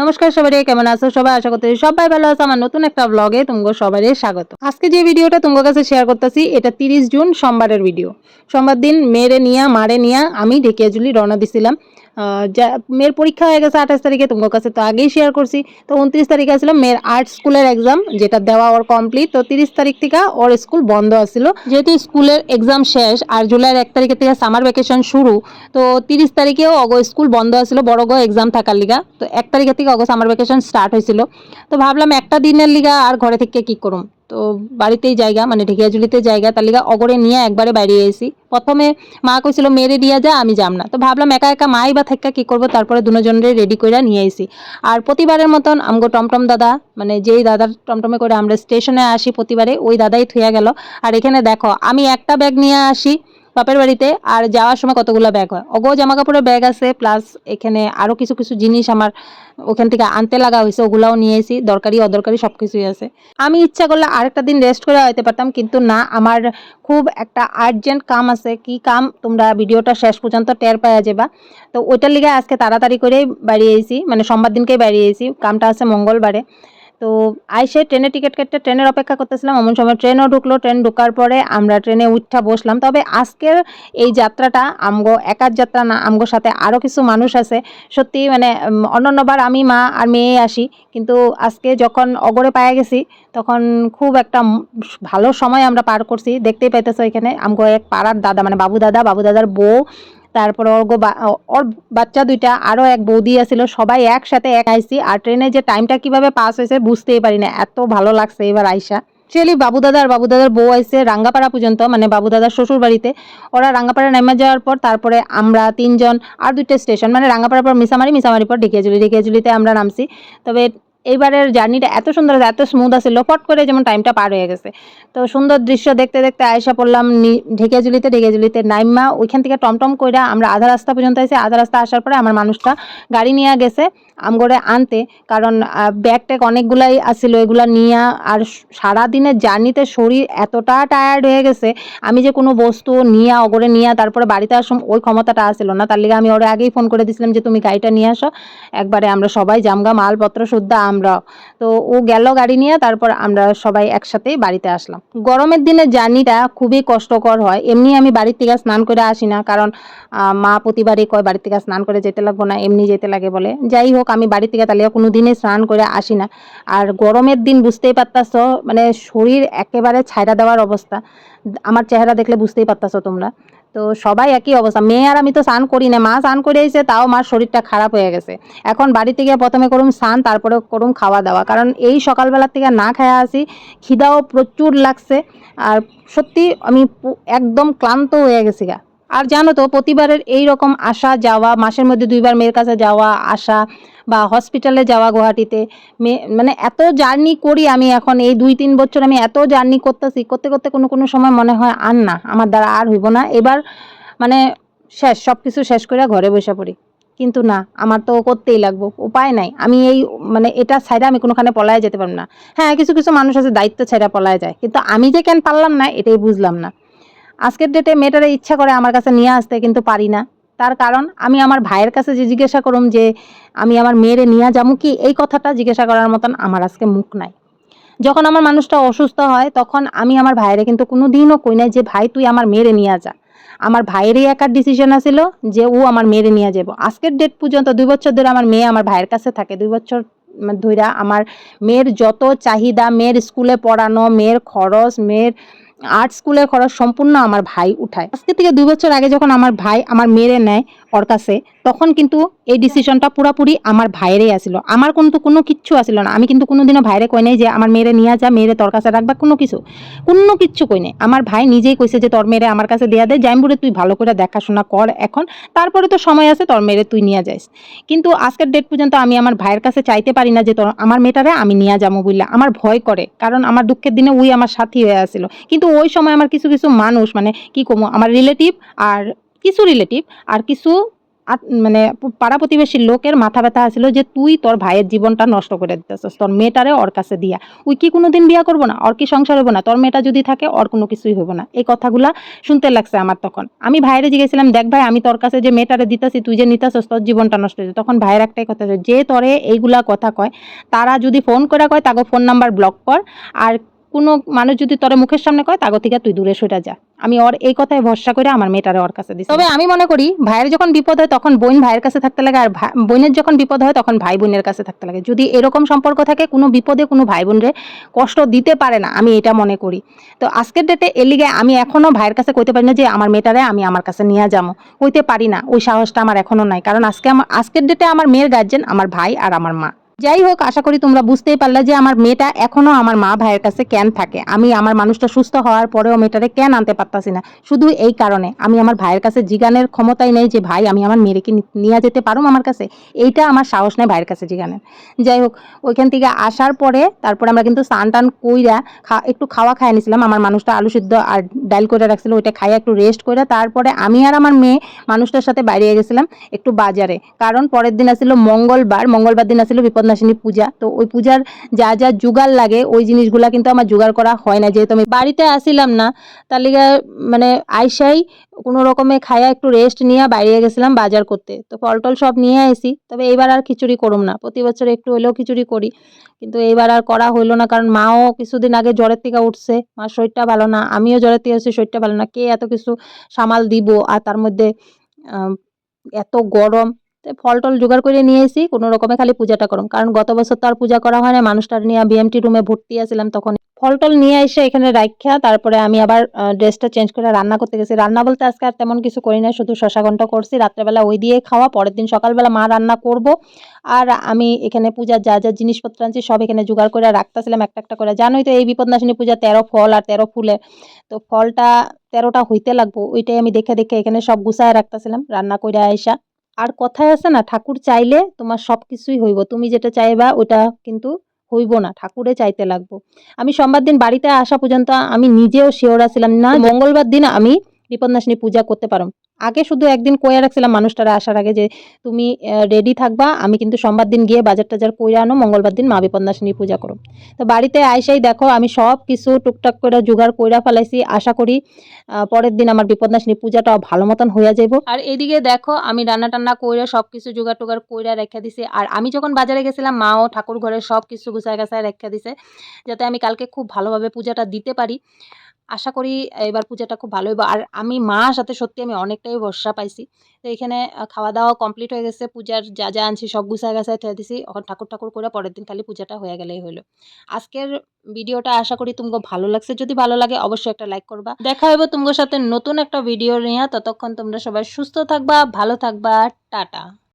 নমস্কার সবাই কেমন আছো সবাই? আশা করতেছি সবাই ভালো আছো। আমার নতুন একটা ব্লগে তোমাকে সবাই স্বাগত। আজকে যে ভিডিওটা তোমার কাছে শেয়ার করতেছি, এটা তিরিশ জুন সোমবারের ভিডিও সোমবার দিন মেরে নিয়া, মারে নিয়া আমি ঢেকিয়াজুলি রওনা দিছিলাম। মেয়ের পরীক্ষা হয়ে গেছে আঠাশ তারিখে, তোমার কাছে তো আগেই শেয়ার করছি। তো উনত্রিশ তারিখে আসলে মেয়ের আর্ট স্কুলের এক্সাম যেটা দেওয়া ওর কমপ্লিট তো তিরিশ তারিখ থেকে ওর স্কুল বন্ধ আছিল। যেহেতু স্কুলের এক্সাম শেষ, আর জুলাইয়ের এক তারিখের থেকে সামার ভ্যাকেশন শুরু, তো তিরিশ তারিখেও অগ স্কুল বন্ধ আছিল, বড় গো এক্সাম থাকার লিগা। তো এক তারিখের থেকে অগ সামার ভ্যাকেশন স্টার্ট হয়েছিল। তো ভাবলাম একটা দিনের লিগা আর ঘরে থেকে কি করুম? তো বাড়িতেই জায়গা মানে ঢেকিয়াজুলিতে জায়গা, তার লিগা অগরে নিয়ে একবারে বাইরে এসি। প্রথমে মা কইছিল মেরে দিয়া যা, আমি যাম না। তো ভাবলাম, একা একা মাই বা থাকা কি করব? তারপরে দুজনরে রেডি করে নিয়ে এসি আর প্রতিবারের মতন আমগো টমটম দাদা মানে যেই দাদার টমটমে করে আমরা স্টেশনে আসি প্রতিবারে, ওই দাদাই থুয়া গেল। আর এখানে দেখো, আমি একটা ব্যাগ নিয়ে আসি বাপের বাড়িতে আর যাওয়ার সময় কতগুলো ব্যাগ হয়? অগো জামা কাপড়ের ব্যাগ আছে প্লাস এখানে আরও কিছু কিছু জিনিস আমার ওখান থেকে আনতে লাগা হয়েছে, ওগুলাও নিয়ে এসি, দরকারি, অদরকারি সব কিছুই আছে। আমি ইচ্ছা করলে আরেকটা দিন রেস্ট করে হইতে পারতাম, কিন্তু না, আমার খুব একটা আর্জেন্ট কাম আছে। কি কাম? তোমরা ভিডিওটা শেষ পর্যন্ত টের পাওয়া যাবা তো ওইটার লিগে আজকে তাড়াতাড়ি করেই বাড়িয়ে এসি মানে সোমবার দিনকেই বাড়িয়ে এসি কামটা আছে মঙ্গলবারে। তো আইসে ট্রেনে টিকিট কাটতে ট্রেনের অপেক্ষা করতেছিলাম, এমন সময় ট্রেনও ঢুকলো। ট্রেন ঢোকার পরে আমরা ট্রেনে উঠা বসলাম। তবে আজকের এই যাত্রাটা আমগো একার যাত্রা না, আমগো সাথে আরও কিছু মানুষ আছে। সত্যি মানে অন্যান্যবার আমি মা আর মেয়ে আসি, কিন্তু আজকে যখন অগরে পায়ে গেছি, তখন খুব একটা ভালো সময় আমরা পার করছি। দেখতেই পাইতেছো এখানে আমগো এক পাড়ার দাদা মানে বাবু দাদা, বাবু দাদার বউ তারপর ওর গো বা- ওর বাচ্চা দুইটা আরও এক বৌদি আছিল, সবাই একসাথে এক আইসি আর ট্রেনে যে টাইমটা কীভাবে পাস হয়েছে বুঝতেই পারি না, এত ভালো লাগছে এবার আইসা। অ্যাকচুয়ালি বাবু দাদা আর বাবু দাদার বউ আইসে রাঙ্গাপাড়া পর্যন্ত মানে বাবু দাদার শ্বশুর বাড়িতে। ওরা রাঙ্গাপাড়া নেমে যাওয়ার পর, তারপরে আমরা তিনজন, আর দুইটা স্টেশন মানে রাঙ্গাপাড়ার পর মিসামারি মিসামারি পর ঢেকিয়াজুলি। ঢেকিয়াজুলিতে আমরা নামছি। তবে এইবারের জার্নিটা এত সুন্দর এত স্মুথ আছিল ফট করে যেমন টাইমটা পার হয়ে গেছে। তো সুন্দর দৃশ্য দেখতে দেখতে আয়সা পড়লাম ঢেকিয়াজুলিতে ঢেকিয়াজুলিতে নাইমা ওইখান থেকে টমটম কইরা আমরা আধা রাস্তা পর্যন্ত এসে আধা রাস্তা আসার পরে আমার মানুষটা গাড়ি নিয়ে গেছে আমগরে আনতে। কারণ ব্যাগ ট্যাগ অনেকগুলাই আসছিল এগুলা নিয়ে আর সারাদিনের জার্নিতে শরীর এতটা টায়ার্ড হয়ে গেছে। আমি যে কোনো বস্তু নিয়ে অগরে নিয়ে, তারপরে বাড়িতে আসাম ওই ক্ষমতাটা আসছিল না। তার লিগে আমি ওরে আগেই ফোন করে দিছিলাম যে, তুমি গাড়িটা নিয়ে আসো। একবারে আমরা সবাই জামগা, মালপত্র শুদ্ধ আমরা। তো ও গেল গাড়ি নিয়ে, তারপর আমরা সবাই একসাথেই বাড়িতে আসলাম। গরমের দিনে জার্নিটা খুবই কষ্টকর হয়। এমনি আমি বাড়ির থেকে স্নান করে আসি না, কারণ মা প্রতিবারই কয় বাড়ির থেকে স্নান করে যেতে লাগবো না, এমনি যেতে লাগে বলে। যাই হোক, আমি বাড়ি থেকে তাহলে কোনো দিনে স্নান করে আসি না। আর গরমের দিন বুঝতেই পারতাছ মানে শরীর একেবারে ছাইড়া দেওয়ার অবস্থা। আমার চেহারা দেখলে বুঝতেই পারতাছ তোমরা। তো সবাই একই অবস্থা। মেয়ে আর আমি তো স্নান করি না। মা স্নান করে এসে তাও মার শরীরটা খারাপ হয়ে গেছে। এখন বাড়িতে গিয়ে প্রথমে করুম স্নান, তারপরে করুম খাওয়া দাওয়া কারণ এই সকালবেলার থেকে না খাওয়া আসি, খিদাও প্রচুর লাগছে। আর সত্যি আমি একদম ক্লান্ত হয়ে গেছি গা। আর জানো তো, প্রতিবারের এই রকম আসা যাওয়া মাসের মধ্যে দুইবার মেয়ের কাছে যাওয়া, আসা বা হসপিটালে যাওয়া গুয়াহাটিতে। মানে এত জার্নি করি আমি এখন, এই দুই তিন বছর আমি এত জার্নি করতেছি, করতে করতে কোনো কোনো সময় মনে হয় আর না, আমার দ্বারা আর হইব না। এবার মানে শেষ সব কিছু শেষ করে ঘরে বসে পড়ি। কিন্তু না, আমার তো করতেই লাগবো, উপায় নাই। আমি এই মানে এটা ছাইড়া আমি কোনোখানে পলায় যেতে পারব না। হ্যাঁ কিছু কিছু মানুষ আছে দায়িত্ব ছাইড়া পলায় যায়, কিন্তু আমি যে কেন পারলাম না, এটাই বুঝলাম না। আজকের ডেটে মেয়েটারে ইচ্ছা করে আমার কাছে নিয়ে আসতে, কিন্তু পারি না। তার কারণ আমি আমার ভাইয়ের কাছে যে জিজ্ঞাসা করুম যে আমি আমার মেয়েরে নিয়ে যাব কি, এই কথাটা জিজ্ঞাসা করার মতন আমার আজকে মুখ নাই। যখন আমার মানুষটা অসুস্থ হয়, তখন আমি আমার ভাইয়েরে কিন্তু কোনো দিনও কই নাই যে, ভাই, তুই আমার মেয়েরে নিয়ে যা। আমার ভাইয়েরই একার ডিসিশন আছিল যে, ও আমার মেয়েরে নিয়ে যাব আজকের ডেট পর্যন্ত দুই বছর ধরে আমার মেয়ে আমার ভাইয়ের কাছে থাকে। দুই বছর ধরে আমার মেয়ের যত চাহিদা, মেয়ের স্কুলে পড়ানো, মেয়ের খরচ, মেয়ের আর্ট স্কুলের খরচ সম্পূর্ণ আমার ভাই উঠায়। আজকে থেকে দু বছর আগে যখন আমার ভাই আমার মেরে নেয় ওর কাছে তখন কিন্তু এই ডিসিশনটা পুরাপুরি আমার ভাইয়েরই আসিল আমার কিন্তু কোনো কিচ্ছু আসিল না। আমি কিন্তু কোনোদিনও ভাইরে কই নাই যে আমার মেয়েরে নিয়ে যা, মেয়েরে তোর কাছে রাখবা, কোনো কিছু। কোনো কিচ্ছু কই নাই। আমার ভাই নিজেই কইছে যে তোর মেয়েরে আমার কাছে দেয়া দে জাইমবুড়ে তুই ভালো করে দেখাশোনা কর এখন, তারপরে তো সময় আছে তোর মেয়েরে তুই নিয়ে যাইস। কিন্তু আজকের ডেট পর্যন্ত আমি আমার ভাইয়ের কাছে চাইতে পারি না যে তোর, আমার মেয়েটারে আমি নিয়ে যাব বললে আমার ভয় করে, কারণ আমার দুঃখের দিনে ওই আমার সাথী হয়ে আসছিল কিন্তু ওই সময় আমার কিছু কিছু মানুষ মানে কি কমো, আমার রিলেটিভ আর কিছু রিলেটিভ আর কিছু মানে পাড়া প্রতিবেশীর লোকের মাথা ব্যথা আছিল যে তুই তোর ভাইয়ের জীবনটা নষ্ট করে দিতেছিস, তোর মেয়েটারে ওর কাছে দিয়া। ওই কি কোনোদিন বিয়া করব না? ওর কি সংসার হব না? তোর মেয়েটা যদি থাকে, ওর কোনো কিছুই হব না। এই কথাগুলা শুনতে লাগছে আমার তখন। আমি ভাইয়েরে জিজ্ঞেছিলাম দেখ ভাই, আমি তোর কাছে যে মেয়েটারে দিতেছি, তুই যে নিতেছিস, তোর জীবনটা নষ্ট হয়েছে। তখন ভাইয়ের একটাই কথা যে তোরে এইগুলা কথা কয়, তারা যদি ফোন করে কয়, তাকে ফোন নাম্বার ব্লক কর। আর কোনো মানুষ যদি তোর মুখের সামনে কয়, তাগো থেকে তুই দূরে সরে যা। আমি ওর এই কথায় ভরসা করে আমার মেয়েটারে ওর কাছে দিচ্ছি তবে আমি মনে করি, ভাইয়ের যখন বিপদ হয় তখন বোন ভাইয়ের কাছে থাকতে লাগে, আর বোনের যখন বিপদ হয় তখন ভাই বোনের কাছে থাকতে লাগে। যদি এরকম সম্পর্ক থাকে, কোনো বিপদে কোনো ভাই বোনরে কষ্ট দিতে পারে না, আমি এটা মনে করি। তো আজকের ডেটে এর লিগে আমি এখনও ভাইয়ের কাছে কইতে পারি না যে, আমার মেয়েটারে আমি আমার কাছে নিয়ে যাব কইতে পারি না, ওই সাহসটা আমার এখনও নাই। কারণ আজকে আমার আজকের ডেটে আমার মেয়ের গার্জেন আমার ভাই আর আমার মা। যাই হোক আশা করি তোমরা বুঝতেই পারলে যে আমার মেয়েটা এখনও আমার মা ভাইয়ের কাছে কেন থাকে। আমি আমার মানুষটা সুস্থ হওয়ার পরেও মেয়েটারে কেন আনতে পারতাছি না? শুধু এই কারণে, আমি আমার ভাইয়ের কাছে জিগানের ক্ষমতাই নেই যে, ভাই, আমি আমার মেয়েকে নিয়ে যেতে পারো আমার কাছে? এইটা আমার সাহস নেই ভাইয়ের কাছে জিগানের। যাই হোক ওইখান থেকে আসার পরে, তারপরে আমরা কিন্তু স্নান টান কইরা একটু খাওয়া খাই নিছিলাম। আমার মানুষটা আলু সিদ্ধ আর ডাল করে রাখছিল, ওইটা খাইয়া একটু রেস্ট করে তারপরে আমি আর আমার মেয়ে মানুষটার সাথে বাইরে গেছিলাম একটু বাজারে। কারণ পরের দিন আসছিল মঙ্গলবার মঙ্গলবার দিন আসছিল বিপদনাশিনী পূজা। তো ওই পূজার যা যা জোগাড় লাগে, ওই জিনিসগুলা কিন্তু আমার জোগাড় করা হয় না। যেহেতু আমি বাড়িতে আসিলাম না, তার লিগে মানে আইসাই কোনো রকমে খায়া একটু রেস্ট নিয়ে বাইরে গেছিলাম বাজার করতে। তো ফল টল সব নিয়ে আসি তবে এইবার আর খিচুড়ি করুম না। প্রতি বছর একটু হলেও খিচুড়ি করি, কিন্তু এইবার আর করা হইল না, কারণ মাও কিছুদিন আগে জ্বরের থেকে উঠছে। মার শরীরটা ভালো না, আমিও জ্বরের থেকে আছি শরীরটা ভালো না। কে এত কিছু সামাল দিব? আর তার মধ্যে এত গরম তো ফল টল জোগাড় করে নিয়ে এসি কোনো রকমে খালি পূজাটা করুম। কারণ গত বছর তো আর পূজা করা হয় না মানুষটার নিয়ে বিএমটি রুমে ভর্তি আছিলাম তখন। ফল টল নিয়ে এসে এখানে রাখা তারপরে আমি আবার ড্রেসটা চেঞ্জ করে রান্না করতে গেছি। রান্না বলতে আজকে আর তেমন কিছু করি না শুধু ঘন্ট করছি, রাত্রেবেলা ওই দিয়ে খাওয়া, পরের দিন সকালবেলা মা রান্না করব। আর আমি এখানে পূজার যা যা জিনিসপত্র আনছি, সব এখানে জোগাড় করে রাখতেছিলাম একটা একটা করে। জানোই তো এই বিপদনাশিনী পূজা তেরো ফল আর তেরো ফুলে। তো ফলটা তেরোটা হইতে লাগবো, ওইটাই আমি দেখে দেখে এখানে সব গুছায় রাখতেছিলাম, রান্না করে আইসা। আর কথায় আছে না, ঠাকুর চাইলে তোমার সব কিছুই হইব। তুমি যেটা চাইবা ওটা কিন্তু হইব না, ঠাকুরে চাইতে লাগবো। আমি সোমবার দিন বাড়িতে আসা পর্যন্ত আমি নিজেও শিওর ছিলাম না। মঙ্গলবার দিন আমি বিপদনাশিনী পূজা করতে পারো। আগে শুধু একদিন কইয়া রাখছিলাম মানুষটারা আসার আগে যে, তুমি রেডি থাকবা, আমি কিন্তু সোমবার দিন গিয়ে বাজার টাজার কইরা আনো, মঙ্গলবার দিন মা বিপদনাশিনী পূজা করো। তো বাড়িতে আইসাই দেখো, আমি সব কিছু টুকটাক করে জোগাড় কইরা ফেলাইছি, আশা করি পরের দিন আমার বিপদনাশিনী পূজাটা ভালো মতন হইয়া যাইব। আর এদিকে দেখো, আমি রান্না টান্না কইরা সব কিছু জোগাড় টোগাড় কইরা রেখে দিছি। আর আমি যখন বাজারে গেছিলাম, মাও ঠাকুর ঘরে সব কিছু গুছায় গাছায় রেখে দিছে, যাতে আমি কালকে খুব ভালোভাবে পূজাটা দিতে পারি। আশা করি এবার পূজাটা খুব ভালো হইব। আর আমি মা সাথে সত্যি আমি অনেকটাই ভরসা পাইছি। তো এখানে খাওয়া দাওয়া কমপ্লিট হয়ে গেছে, পূজার যা যা আনছি সব গুছায় গাছায় ঠেয়ে দিছি। এখন ঠাকুর ঠাকুর করে পরের দিন খালি পূজাটা হয়ে গেলেই হলো আজকের ভিডিওটা আশা করি তোমাকে ভালো লাগছে। যদি ভালো লাগে অবশ্যই একটা লাইক করবা। দেখা হইব তোমার সাথে নতুন একটা ভিডিও নিয়ে। ততক্ষণ তোমরা সবাই সুস্থ থাকবা, ভালো থাকবা, টাটা।